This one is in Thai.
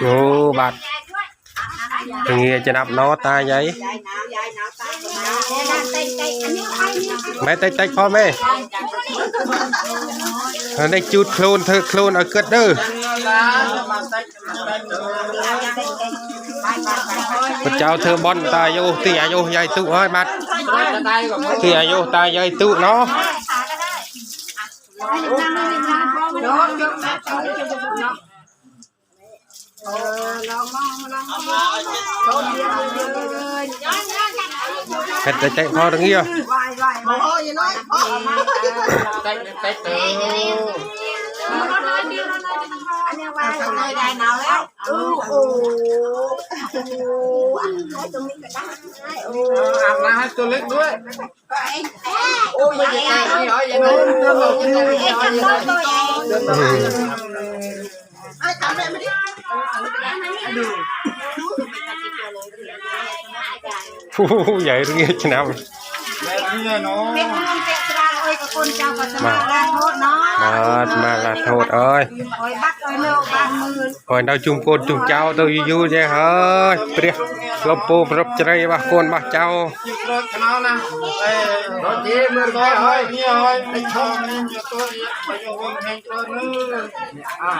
โอ้บาดถึงเงี้ยจะนับน้อตาใหญ่แม่เต็กๆพ่อแม่เอาได้จุดโคลนเธอโคลนเอาเกิดเด้อพระเจ้าเธอบอนตายโยตีอายุใหญ่ตุเฮ้ยบัดตีอายุตายใหญ่ตุเนาะ ใจพอตรงนี้อะได้หนาวแล้วอาบน้ำให้ตัวเล็กด้วยโอ้ยยังไงนี่เหรอยังไงเดินบอกยังไงยังไงเดินบอกฟูใหญ่ตรงนี้ชนะแบบนี้เนาะเป็นเรื่องเตะตราเอ้ยกับคนเจ้าก็สมาลาโทษเนาะมาม hai tôi lít đuối ôi vậy này vậy hỏi vậy nói nó một cái này vậy hỏi vậy nói tạm em đi. Phu vậy nghe chứ nào. Đây nó អើយកូនចៅបសមាឡាធោតណោបាទមាឡាធោតអើយអើយបាត់អើយនៅបានមើលអើយនៅជុំកូនជុំចៅទៅយូរយូរចេះហើយព្រះលំពូប្រពជ្រៃរបស់កូនរបស់ចៅព្រឹកថ្នោណាអេរត់ទេមើលទៅហើយនេះហើយនេះឈប់នេះទៅយកវិញហែងទៅនឹងអា